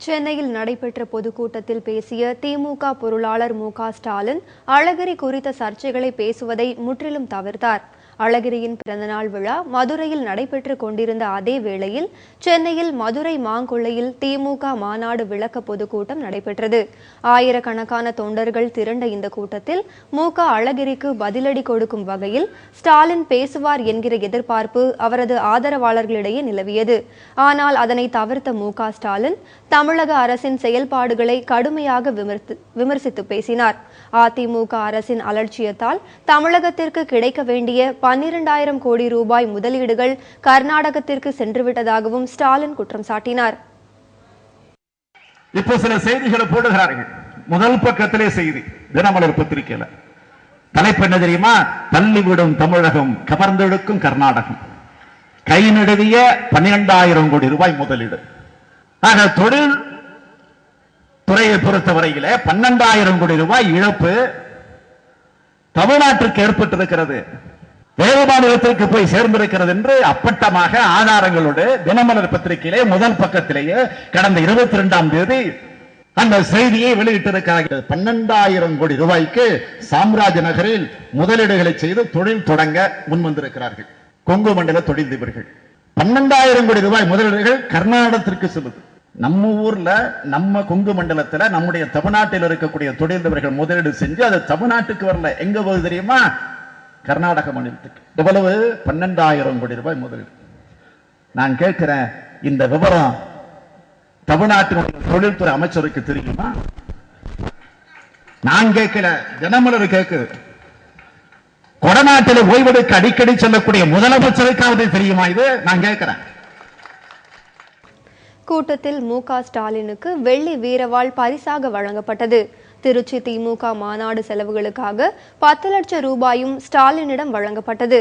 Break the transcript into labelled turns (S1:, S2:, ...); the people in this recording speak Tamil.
S1: சென்னையில் நடைபெற்ற பொதுக்கூட்டத்தில் பேசிய திமுக பொருளாளர் மு க ஸ்டாலின் அழகிரி குறித்த சர்ச்சைகளை பேசுவதை முற்றிலும் தவிர்த்தார். அழகிரியின் பிறந்தநாள் விழா மதுரையில் நடைபெற்று கொண்டிருந்த அதே வேளையில் சென்னையில் மதுரை மாங்கொள்ளையில் திமுக மாநாடு விளக்க பொதுக்கூட்டம் நடைபெற்றது. ஆயிரக்கணக்கான தொண்டர்கள் திரண்ட இந்த கூட்டத்தில் மு க அழகிரிக்கு பதிலடி கொடுக்கும் வகையில் ஸ்டாலின் பேசுவார் என்கிற எதிர்பார்ப்பு அவரது ஆதரவாளர்களிடையே நிலவியது. ஆனால் அதனை தவிர்த்த மு க ஸ்டாலின் தமிழக அரசின் செயல்பாடுகளை கடுமையாக விமர்சித்து பேசினார். அதிமுக அரசின் அலட்சியத்தால் தமிழகத்திற்கு கிடைக்க வேண்டிய பன்னிரண்டாயிரம் கோடி ரூபாய் முதலீடுகள் கர்நாடகத்திற்கு சென்றுவிட்டதாகவும் ஸ்டாலின் குற்றம் சாட்டினார்.
S2: இப்போ சில செய்திகளை போடுகிறார்கள். முதல் பக்கத்திலே செய்தி தினமலர் பத்திரிகையில. தலைப்பு என்ன தெரியுமா? தள்ளிவிடும் தமிழகம் கவர்ந்தெடுக்கும் கர்நாடகம். கை நடுவிய பன்னிரெண்டாயிரம் கோடி ரூபாய் முதலீடு. ஆக தொழில் துறையை பொறுத்தவரையில பன்னெண்டாயிரம் கோடி ரூபாய் இழப்பு தமிழ்நாட்டிற்கு ஏற்பட்டிருக்கிறது. வேறு மாநிலத்திற்கு போய் சேர்ந்திருக்கிறது என்று அப்பட்டமாக ஆதாரங்களோடு தினமலர் பத்திரிகையிலே முதல் பக்கத்திலேயே கடந்த இருபத்தி இரண்டாம் தேதி அந்த செய்தியை வெளியிட்டிருக்கிறார்கள். பன்னெண்டாயிரம் கோடி ரூபாய்க்கு சாம்ராஜ் நகரில் முதலீடுகளை செய்து தொழில் தொடங்க முன்வந்திருக்கிறார்கள். கொங்கு மண்டல தொழிலதிபர்கள் பன்னெண்டாயிரம் கோடி ரூபாய் முதலீடுகள் கர்நாடகத்திற்கு செல்லுது. நம்ம ஊர்ல நம்ம கொங்கு மண்டலத்துல நம்முடைய தமிழ்நாட்டில் இருக்கக்கூடிய தொழிலதிபர்கள் முதலீடு செஞ்சு அது தமிழ்நாட்டுக்கு வரல. எங்க போகுது தெரியுமா? கர்நாடக மாநிலத்துக்கு. எவ்வளவு? பன்னெண்டாயிரம் கோடி ரூபாய் முதலீடு. நான் கேட்கிறேன் இந்த விவரம் தமிழ்நாட்டினுடைய தொழில்துறை அமைச்சருக்கு தெரியுமா? நான் கேட்கல. தினமலர் கேட்குது. கொடநாட்டில் ஓய்வெடுக்க அடிக்கடி செல்லக்கூடிய முதலமைச்சருக்காவது தெரியுமா இது? நான் கேட்கிறேன்.
S1: கூட்டத்தில் மு க ஸ்டாலினுக்கு வெள்ளி வீரவாள் பரிசாக வழங்கப்பட்டது. திருச்சி திமுக மாநாடு செலவுகளுக்காக பத்து லட்சம் ரூபாயும் ஸ்டாலினிடம் வழங்கப்பட்டது.